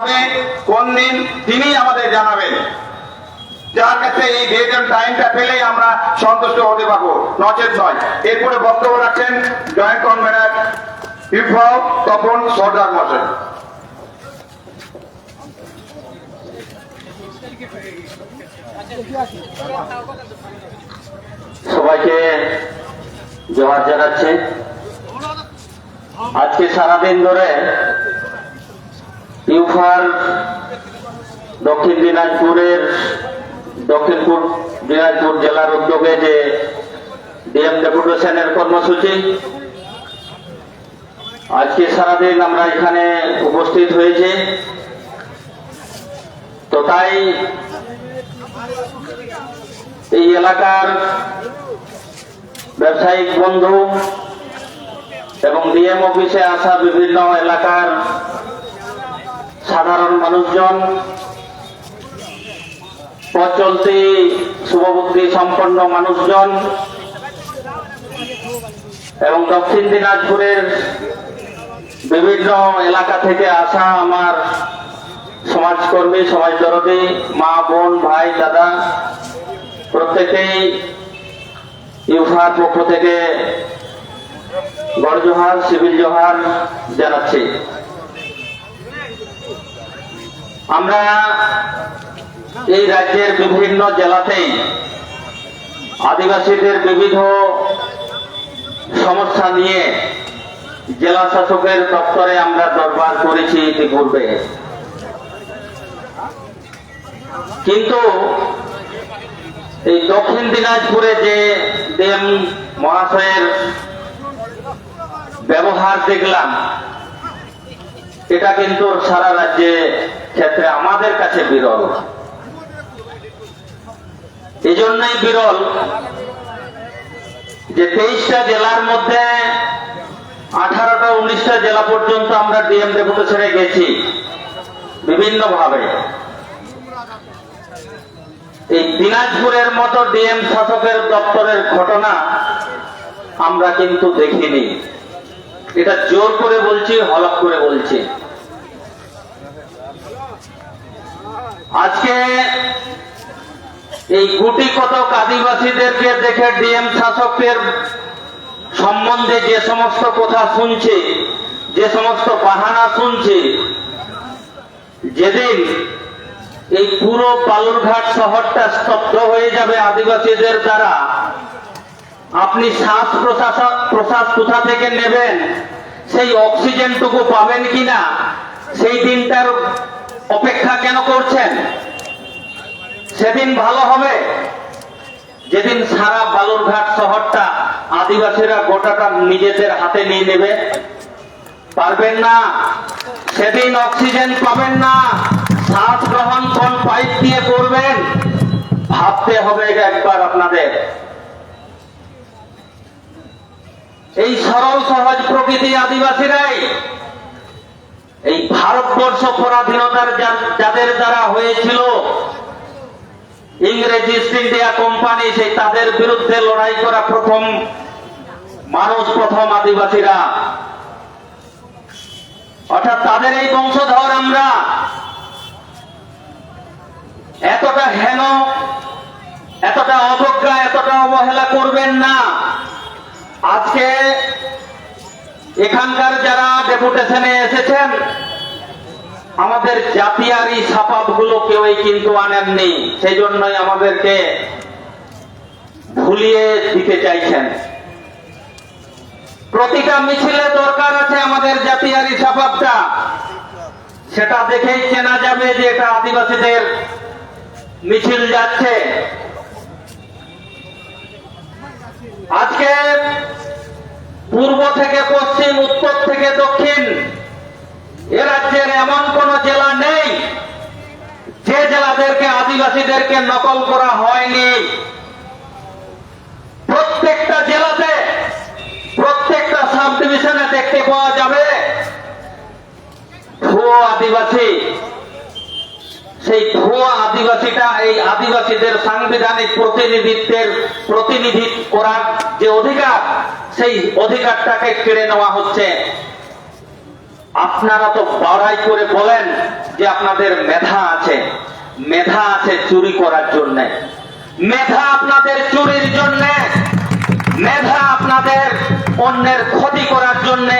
হবে, কোন দিন তিনি আমাদের জানাবেন। যার কাছে এই ডেট টাইমটা পেলেই আমরা সন্তুষ্ট হতে পারব। নচেত নয়। এরপরে বক্তব্য রাখছেন জয়েন্ট কনভেনার বিপ্লব তপন সর্দার মশাই সবাইকে জোহার জানাচ্ছি। আজকে সারাদিন ধরে ইউফার দক্ষিণ দিনাজপুরের দক্ষিণপুর দিনাজপুর জেলার উদ্যোগে যে ডিএম ডেপুটেশনের কর্মসূচি, আজকে সারাদিন আমরা এখানে উপস্থিত হয়েছি। তো তাই এই এলাকার ব্যবসায়িক বন্ধু এবং ডিএম অফিসে আসা বিভিন্ন এলাকার সাধারণ মানুষজন প্রচলতি শুভবুদ্ধি সম্পন্ন মানুষজন এবং দক্ষিণ দিনাজপুরের বিভিন্ন এলাকা থেকে আসা আমার সমাজকর্মী, সমাজদরদী, মা, বোন, ভাই, দাদা, প্রত্যেকেই ইউফার পক্ষ থেকে গড় জোহার, সিভিল জোহার জানাচ্ছি। আমরা এই রাজ্যের বিভিন্ন জেলাতেই আদিবাসীদের বিবিধ সমস্যা নিয়ে জেলা শাসকের দপ্তরে আমরা দরবার করেছি ইতিপূর্বে। কিন্তু এই দক্ষিণ দিনাজপুরে যে দেম মহাশয়ের ব্যবহার দেখলাম, এটা কিন্তু সারা রাজ্যে ক্ষেত্রে আমাদের কাছে বিরল। এই জন্যই বিরল যে তেইশটা জেলার মধ্যে আঠারোটা, উনিশটা জেলা পর্যন্ত আমরা ডিএম ডেপুটেশনে গেছি বিভিন্ন ভাবে এই দিনাজপুরের মতো ডিএম শাসকের দপ্তরের ঘটনা আমরা কিন্তু দেখিনি। এটা জোর করে বলছি হলক করে বলছি। আজকে এই গুটি কতক আদিবাসীদেরকে দেখে ডিএম শাসকের সম্বন্ধে যে সমস্ত কথা শুনছে, যে সমস্ত বাহানা শুনছে, যেদিন এই পুরো পালুরঘাট শহরটা স্তব্ধ হয়ে যাবে আদিবাসীদের দ্বারা, আপনি শ্বাস প্রশ্বাস প্রশ্বাস কোথা থেকে নেবেন? সেই অক্সিজেনটুকু পাবেন কিনা? সেই দিনটার অপেক্ষা কেন করছেন? সেদিন ভালো হবে। যেদিন সারা বালুরঘাট শহরটা আদিবাসীরা গোটাটা নিজেদের হাতে নিয়ে নেবে। পারবেন না। সেদিন অক্সিজেন পাবেন না। শ্বাস গ্রহণ কোন পাইপ দিয়ে করবেন? ভাবতে হবে একবার আপনাদের। এই সরল সহজ প্রকৃতি আদিবাসীরাই এই ভারতবর্ষ পরাধীনতার যাদের দ্বারা হয়েছিল, ইংরেজ ইস্ট ইন্ডিয়া কোম্পানি সেই তাদের বিরুদ্ধে লড়াই করা প্রথম মানুষ, প্রথম আদিবাসীরা। অর্থাৎ তাদের এই বংশধর আমরা। এতটা হেন, এতটা অবজ্ঞা, এতটা অবহেলা করবেন না। আজকে এখানকার যারা ডেপুটেশনে এসেছেন, আমাদের জাতিয়ারি সাপাবগুলো কেউই কিন্তু আনেননি সেই জন্যই আমাদেরকে ভুলিয়ে দিতে চাইছেন। প্রতিটা মিছিলে দরকার আছে আমাদের জাতিয়ারি সাপাবটা সেটা দেখেই চেনা যাবে যে এটা আদিবাসীদের মিছিল যাচ্ছে। আজকে পূর্ব থেকে পশ্চিম, উত্তর থেকে দক্ষিণ। এ রাজ্যের এমন কোন জেলা নেই যে জেলাদেরকে, আদিবাসীদেরকে নকল করা হয়নি। প্রত্যেকটা জেলাতে, প্রত্যেকটা সাব ডিভিশনে দেখতে পাওয়া যাবে। ভুয়ো আদিবাসী। সেই ভুয়া আদিবাসীটা, এই আদিবাসীদের সাংবিধানিক প্রতিনিধিত্বের প্রতিনিধি করার যে অধিকার, সেই অধিকারটাকে কেড়ে নেওয়া হচ্ছে। আপনারা তো বড়াই করে বলেন যে আপনাদের মেধা আছে। মেধা আছে চুরি করার জন্য। মেধা আপনাদের চুরির জন্য। মেধা আপনাদের অন্যের ক্ষতি করার জন্য।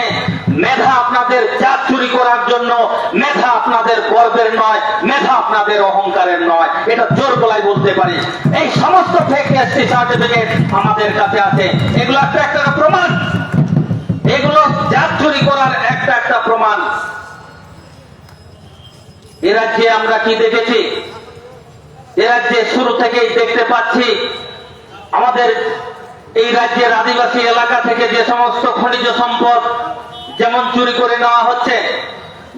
মেধা আপনাদের জাত চুরি করার জন্য, মেধা আপনাদের গর্বের নয়, মেধা আপনাদের অহংকারের নয়। এটা জোর গলায় বলতে পারি। এই সমস্ত ফেক সার্টিফিকেট আমাদের কাছে আছে, এগুলো একটা একটা প্রমাণ। এগুলো জাত চুরি করার একটা একটা প্রমাণ। এ রাজ্যে আমরা কি দেখেছি? এ রাজ্যে শুরু থেকেই দেখতে পাচ্ছি, আমাদের এই রাজ্যের আদিবাসী এলাকা থেকে যে সমস্ত খনিজ সম্পদ যেমন চুরি করে নেওয়া হচ্ছে,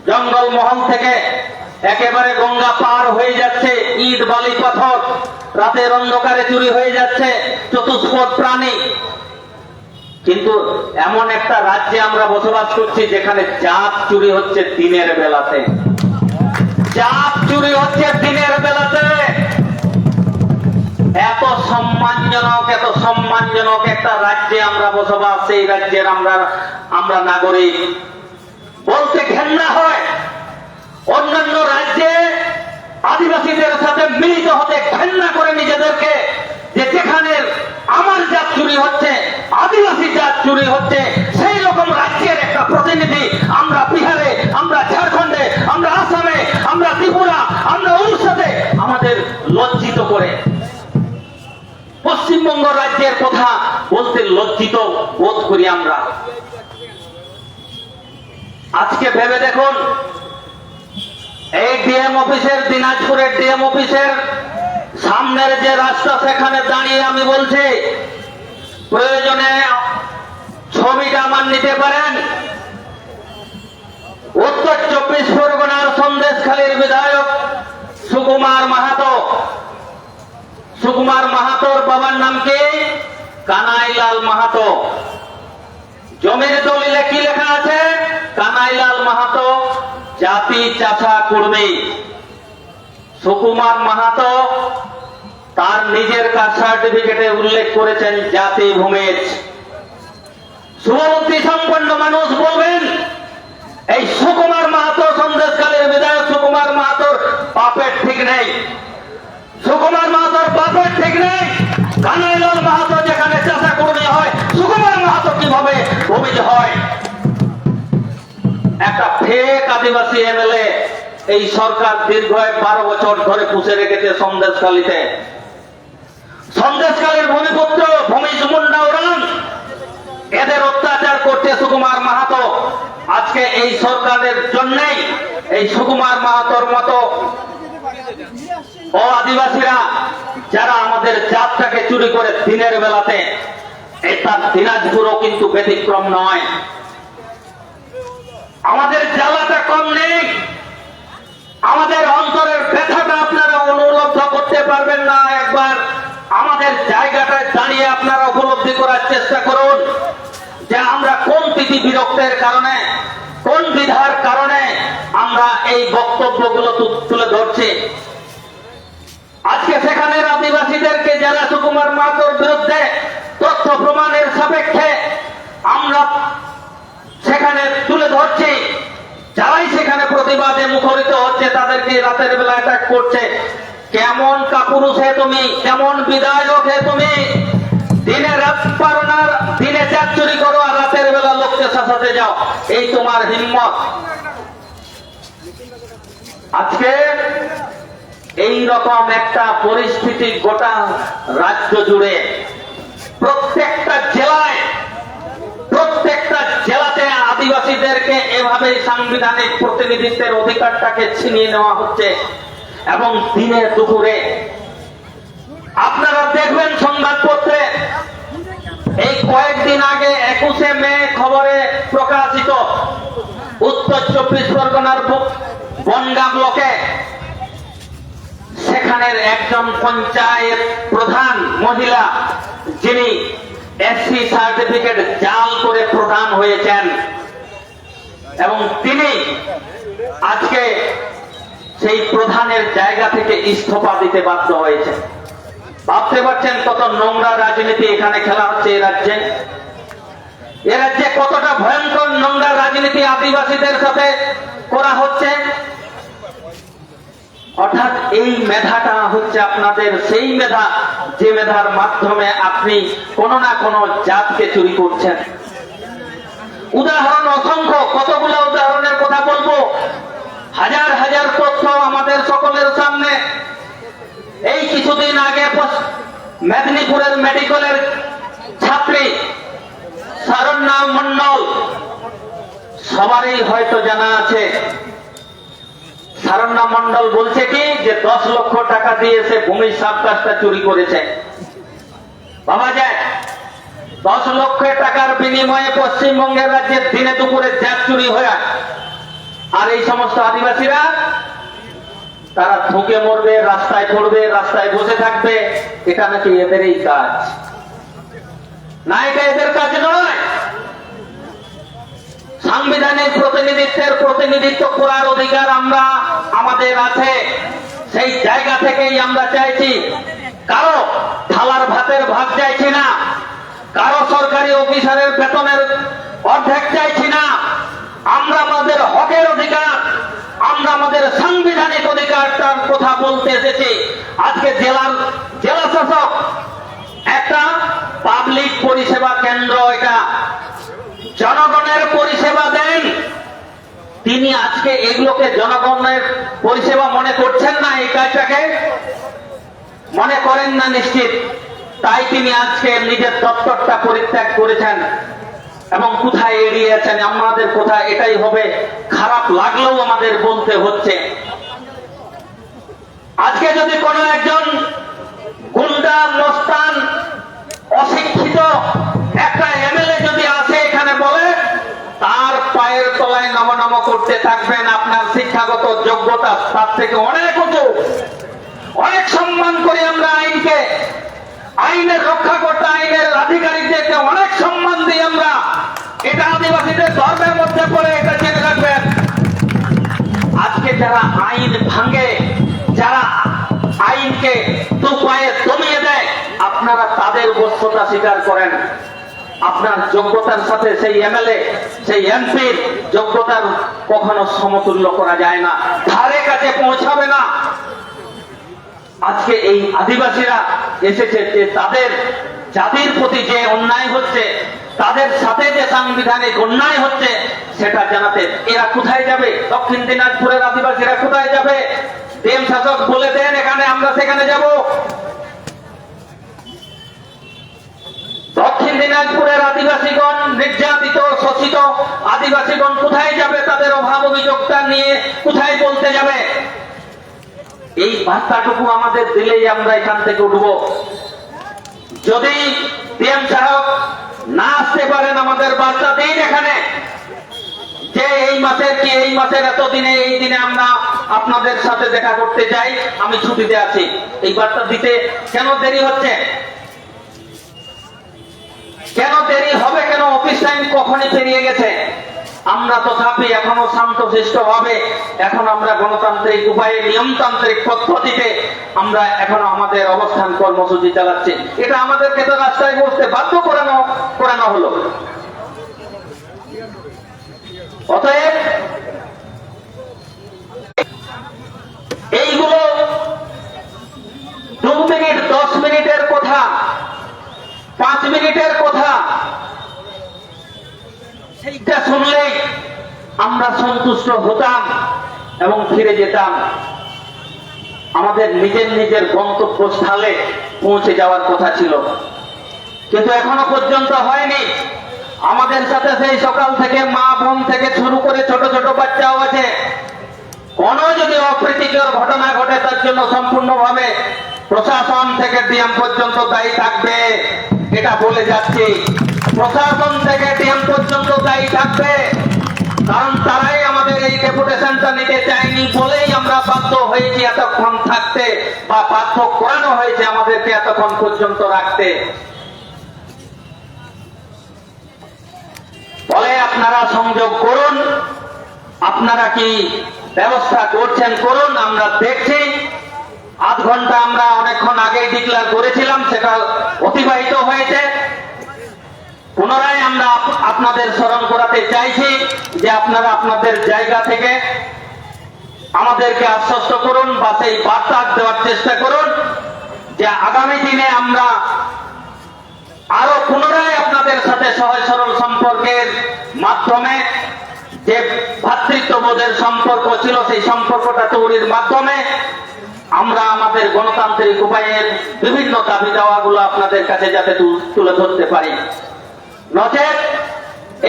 জঙ্গল মহল থেকে একেবারে গঙ্গা পার হয়ে যাচ্ছে, ইট, বালি, পাথর, রাতের অন্ধকারে চুরি হয়ে যাচ্ছে, চতুষ্পদ প্রাণী। কিন্তু এমন একটা রাজ্যে আমরা বসবাস করছি, যেখানে জাত চুরি হচ্ছে দিনের বেলাতে। জাত চুরি হচ্ছে দিনের বেলাতে। এত সম্মানজনক এত সম্মানজনক একটা রাজ্যে আমরা বসবাস, সেই রাজ্যের আমরা আমরা নাগরিক। বলতে ঘেন্না হয়, অন্যান্য রাজ্যে আদিবাসীদের সাথে মিলিত হতে ঘেন্না করে নিজেদেরকে, যে যেখানে আমার জাত চুরি হচ্ছে, আদিবাসী জাত চুরি হচ্ছে, সেই রকম রাজ্যের একটা প্রতিনিধি আমরা বিহারে, আমরা ঝাড়খণ্ডে, আমরা আসামে, আমরা ত্রিপুরা, আমরা উড়িষ্যাতে আমাদের লজ্জিত করে। পশ্চিমবঙ্গ রাজ্যের কথা বলতে লজ্জিত বোধ করি আমরা। আজকে ভেবে দেখুন, এই ডিএম অফিসের, দিনাজপুরের ডিএম অফিসের সামনের যে রাস্তা, সেখানে দাঁড়িয়ে আমি বলছি, প্রয়োজনে ছবিটা আমার নিতে পারেন। উত্তর চব্বিশ পরগনার সন্দেশখালীর বিধায়ক সুকুমার মাহাতো সুকুমার মাহাতোর বাবার নাম কি? কানাইলাল মাহাতো। জমির দলিলে কি লেখা আছে? কানাইলাল মাহাতো, জাতি চাষা কুর্মী। সুকুমার মাহাতো তার নিজের কাজ সার্টিফিকেটে উল্লেখ করেছেন জাতি ভূমিজ। শুভবুদ্ধি সম্পন্ন মানুষ বলবেন, এই সুকুমার মাহাতো সন্দেশকালের বিধায়ক সুকুমার মাহাতোর পাপের ঠিক নেই। সুকুমার মাহাতোর বাপের ঠিক নেই। কানাইলাল মাহাতো যেখানে চাষা কর্মী হয়, সুকুমার মাহাতো কীভাবে ভূমিজ হয়? একটা ফেক আদিবাসী এমএলএ এই সরকার দীর্ঘ বারো বছর ধরে পুষে রেখেছে সন্দেশখালীতে। সন্দেশখালীর ভূমিপুত্র ভূমিজ মুন্ডা ওরান এদের অত্যাচার করছে সুকুমার মাহাতো। আজকে এই সরকারের জন্যই এই সুকুমার মাহাতোর মতো ও আদিবাসীরা, যারা আমাদের জাতটাকে চুরি করে দিনের বেলাতে দিনাজপুরও কিন্তু ব্যতিক্রম নয়। আমাদের জ্বালাটা কম নেই। আমাদের অন্তরের ব্যথাটা আপনারা অনুলব্ধ করতে পারবেন না। একবার আমাদের জায়গাটায় দাঁড়িয়ে আপনারা উপলব্ধি করার চেষ্টা করুন যে আমরা কোন তিথি বিরক্তের কারণে, কোন বিধার কারণে আমরা এই বক্তব্যগুলো তুলে ধরছি। আজকে সেখানের আদিবাসীদেরকে জেলা সুকুমার মাতোর বিরুদ্ধে তথ্য প্রমাণের সাপেক্ষে আমরা সেখানে তুলে ধরছি, যারাই সেখানে প্রতিবাদে মুখরিত হচ্ছে, তাদেরকে রাতের বেলা অ্যাটাক করছে। কেমন কাপুরুষ হে তুমি, কেমন বিধায়ক হে তুমি? দিনে রাত পারো না দিনে চার চুরি করো আর রাতের বেলা লোককে শাসাতে যাও। এই তোমার হিম্মত। আজকে এই রকম একটা পরিস্থিতি গোটা রাজ্য জুড়ে। প্রত্যেকটা জেলায়, প্রত্যেকটা জেলাতে আদিবাসীদেরকে এভাবে সাংবিধানিক প্রতিনিধিত্বের অধিকারটাকে ছিনিয়ে নেওয়া হচ্ছে এবং দিনে দুপুরে। আপনারা দেখবেন সংবাদপত্রে, এই কয়েকদিন আগে একুশে মে খবরে প্রকাশিত উত্তর চব্বিশ পরগনার ব- বনগাঁ সেখানের একজন পঞ্চায়েত প্রধান মহিলা, যিনি এসসি সার্টিফিকেট জাল করে প্রধান হয়েছেন। এবং তিনি আজকে সেই প্রধানের জায়গা থেকে ইস্তফা দিতে বাধ্য হয়েছে ভাবতে পারছেন কত নোংরা রাজনীতি এখানে খেলা হচ্ছে এই রাজ্যে? এ রাজ্যে কতটা ভয়ঙ্কর নোংরা রাজনীতি আদিবাসীদের সাথে করা হচ্ছে? অর্থাৎ এই মেধাটা হচ্ছে আপনাদের সেই মেধা, যে মেধার মাধ্যমে আপনি কোনো না কোনো জাতকে চুরি করছেন। উদাহরণ অসংখ্য, কতগুলো উদাহরণের কথা বলব? হাজার হাজার তথ্য আমাদের সকলের সামনে। এই কিছুদিন আগে মেদিনীপুরের মেডিকেলের ছাত্রী সারণ্যা মন্ডল সবারই হয়তো জানা আছে সারণ্যা মন্ডল বলছে কি, যে দশ লক্ষ টাকা দিয়ে সে ভূমি সাবকাশটা চুরি করেছে। বাবা যায়, দশ লক্ষ টাকার বিনিময়ে পশ্চিমবঙ্গের রাজ্যের দিনে দুপুরে জ্যাক চুরি হয়ে আর এই সমস্ত আদিবাসীরা, তারা ঠুকে মরবে, রাস্তায় পড়বে, রাস্তায় বসে থাকবে, এটা নাকি এদেরই কাজ। না, এটা এদের কাজ নয়। সাংবিধানিক প্রতিনিধিত্বের প্রতিনিধিত্ব করার অধিকার আমরা আমাদের আছে। সেই জায়গা থেকেই আমরা চাইছি, কারও থালার ভাতের ভাগ চাইছি না, কারও সরকারি অফিসারের বেতনের অর্ধেক চাইছি না। আমরা আমাদের হকের অধিকার, আমরা আমাদের সাংবিধানিক অধিকারটার কথা বলতে এসেছি। আজকে জেলার জেলা শাসক একটা পাবলিক পরিষেবা কেন্দ্র এটা। জনগণের পরিষেবা দেন। তিনি আজকে এগুলোকে জনগণের পরিষেবা মনে করছেন না এই কাজটাকে। মনে করেন না নিশ্চিত, তাই তিনি আজকে নিজের দপ্তরটা পরিত্যাগ করেছেন এবং কোথায় এড়িয়েছেন আমাদের কোথায়, এটাই হবে। খারাপ লাগলেও আমাদের বলতে হচ্ছে। আজকে যদি কোনো একজন গুন্ডা মস্তান অশিক্ষিত, একটা এমএলএ যদি আসে এখানে বলে তার পায়ের নম করতে থাকবেন, আপনার শিক্ষাগত যোগ্যতা তার থেকে অনেক উঁচু। অনেক সম্মান করি আমরা আইনকে। আইনের রক্ষাকর্তা, আইনের আধিকারিকদেরকে অনেক সম্মান দিই আমরা। এটা আদিবাসীদের ধর্মের মধ্যে পড়ে, এটা জেনে রাখবেন। আজকে যারা আইন ভাঙে, যারা আইনকে দু পায়ে দমিয়ে দেয়, আপনারা তাদের বস্তুতা স্বীকার করেন। আপনার যোগ্যতার সাথে সেই এমএলএ, সেই এমপির যোগ্যতার কখনো সমতুল্য করা যায় না। ধারে কাছে পৌঁছাবে না। আজকে এই আদিবাসীরা এসেছে যে তাদের জাতির প্রতি যে অন্যায় হচ্ছে, তাদের সাথে যে সাংবিধানিক অন্যায় হচ্ছে, সেটা জানাতে এরা কোথায় যাবে? দক্ষিণ দিনাজপুরের আদিবাসীরা কোথায় যাবে? দেম শাসক বলে দেন, এখানে আমরা সেখানে যাব। দক্ষিণ দিনাজপুরের আদিবাসীগণ, নির্যাতিত, শোষিত আদিবাসীগণ কোথায় যাবে তাদের অভাব অভিযোগটা নিয়ে কোথায় বলতে যাবে? এই বার্তাটুকু আমাদের দিলেই আমরা এখান থেকে উঠব। যদি ডিএম সাহেব না আসতে পারেন আমাদের বার্তা, দিন এখানে। যে এই মাসের কি এই মাসের এত দিনে এই দিনে আমরা আপনাদের সাথে দেখা করতে চাই আমি ছুটিতে আছি। এই বার্তা দিতে কেন দেরি হচ্ছে? কেন দেরি হবে? কেন অফিস টাইম কখনই পেরিয়ে গেছে? আমরা তথাপি এখনও শান্তশিষ্ট ভাবে এখন আমরা গণতান্ত্রিক উপায়ে নিয়মতান্ত্রিক পদ্ধতিতে আমরা এখনও আমাদের অবস্থান কর্মসূচি চালাচ্ছি। এটা আমাদেরকে তো রাস্তায় বসতে বাধ্য করানো করানো হলো। অতএব এইগুলো দু মিনিট দশ মিনিটের কথা পাঁচ মিনিটের কথা সেইটা শুনলেই আমরা সন্তুষ্ট হতাম এবং ফিরে যেতাম। আমাদের নিজের নিজের গন্তব্যস্থলে পৌঁছে যাওয়ার কথা ছিল। কিন্তু এখনও পর্যন্ত হয়নি। আমাদের সাথে সেই সকাল থেকে মা বোন থেকে শুরু করে ছোট ছোট বাচ্চাও আছে। কোন যদি অপ্রীতিকর ঘটনা ঘটে, তার জন্য সম্পূর্ণভাবে প্রশাসন থেকে ডিএম পর্যন্ত দায়ী থাকবে। এটা বলে যাচ্ছি। প্রশাসন থেকে ডিএম পর্যন্ত দায়ী থাকবে। কারণ তারাই এই ডেপুটেশনটা নিতে চায়নি বলেই আমরা বাধ্য হয়েছি এতক্ষণ থাকতে বা বাধ্য করানো হয়েছে আমাদেরকে এতক্ষণ পর্যন্ত রাখতে। আপনারা সংযোগ করুন, আপনারা কি ব্যবস্থা করছেন করুন, আমরা দেখছি। আধ ঘণ্টা আমরা অনেকক্ষণ আগেই ডিক্লার করেছিলাম, সেটা অতিবাহিত হয়েছে। পুনরায় আমরা আপনাদের স্মরণ করাতে চাইছি যে আপনারা আপনাদের জায়গা থেকে আমাদেরকে আশ্বস্ত করুন বা সেই বার্তা দেওয়ার চেষ্টা করুন যে আগামী দিনে আমরা আরও পুনরায় আপনাদের সাথে সহজ সরল সম্পর্কের মাধ্যমে যে ভ্রাতৃত্ববোধের সম্পর্ক ছিল সেই সম্পর্কটা তৈরির মাধ্যমে আমরা আমাদের গণতান্ত্রিক উপায়ের বিভিন্ন দাবি দাওয়াগুলো আপনাদের কাছে যাতে তুলে ধরতে পারি। নচেত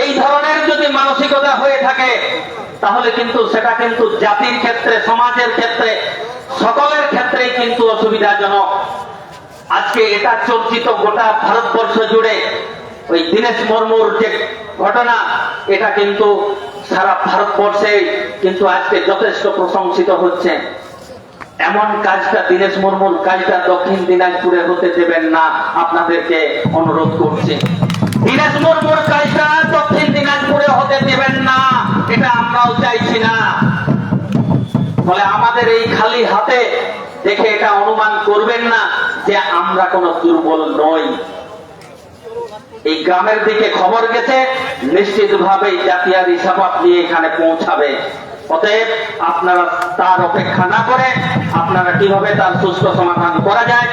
এই ধরনের যদি মানসিকতা হয়ে থাকে, তাহলে কিন্তু সেটা কিন্তু জাতির ক্ষেত্রে, সমাজের ক্ষেত্রে, সকলের ক্ষেত্রেই কিন্তু অসুবিধাজনক। আজকে এটা চর্চিত গোটা ভারতবর্ষ জুড়ে ওই দীনেশ মুর্মুর যে ঘটনা, এটা কিন্তু সারা ভারতবর্ষে কিন্তু আজকে যথেষ্ট প্রশংসিত হচ্ছে। এমন কাজটা দীনেশ মুর্মুর, কাজটা দক্ষিণ দিনাজপুরে হতে দেবেন না, আপনাদেরকে অনুরোধ করছি। মুর্মুর দক্ষিণ দিনাজপুরে হতে দেবেন না এটা আমরাও চাইছি না ফলে আমাদের এই খালি হাতে দেখে এটা অনুমান করবেন না যে আমরা কোনো দুর্বল নই এই গ্রামের দিকে খবর গেছে নিশ্চিত ভাবে জাতিয়ারি হিসাব নিয়ে এখানে পৌঁছাবে অতএব আপনারা তার অপেক্ষা না করে আপনারা কীভাবে তার সুস্থ সমাধান করা যায়,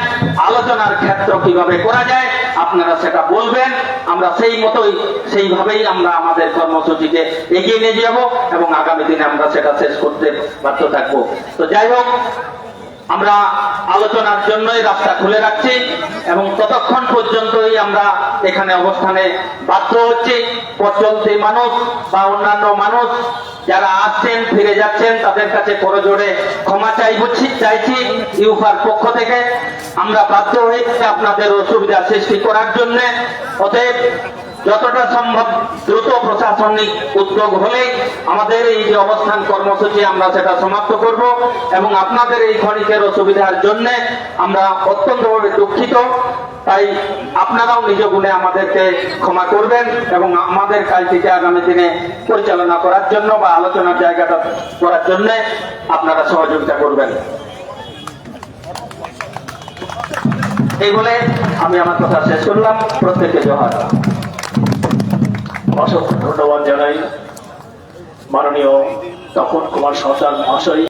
আলোচনার ক্ষেত্র কীভাবে করা যায়, আপনারা সেটা বলবেন। আমরা সেই মতোই, সেইভাবেই আমরা আমাদের কর্মসূচিকে এগিয়ে নিয়ে যাব এবং আগামী দিনে আমরা সেটা শেষ করতে বাধ্য থাকব। তো যাই হোক, আমরা আলোচনার জন্যই রাস্তা খুলে রাখছি এবং ততক্ষণ পর্যন্তই আমরা এখানে অবস্থানে বাধ্য হচ্ছি। পথচলতি মানুষ বা অন্যান্য মানুষ যারা আসছেন ফিরে যাচ্ছেন, তাদের কাছে করজোড়ে ক্ষমা চাইছি চাইছি ইউফার পক্ষ থেকে। আমরা বাধ্য হয়েছি আপনাদের অসুবিধা সৃষ্টি করার জন্য। অতএব যতটা সম্ভব দ্রুত প্রশাসনিক উদ্যোগ হলে আমাদের এই যে অবস্থান কর্মসূচি আমরা সেটা সমাপ্ত করব এবং আপনাদের এই ক্ষণিকের অসুবিধার জন্য আমরা অত্যন্তভাবে দুঃখিত। তাই আপনারাও নিজ গুণে আমাদেরকে ক্ষমা করবেন এবং আমাদের কাজটিকে আগামী দিনে পরিচালনা করার জন্য বা আলোচনার জায়গাটা করার জন্য আপনারা সহযোগিতা করবেন। এই বলে আমি আমার কথা শেষ করলাম। প্রত্যেককে জোহার। অসংখ্য ধন্যবাদ জানাই। মাননীয় তপন কুমার সরকার মহাশয়।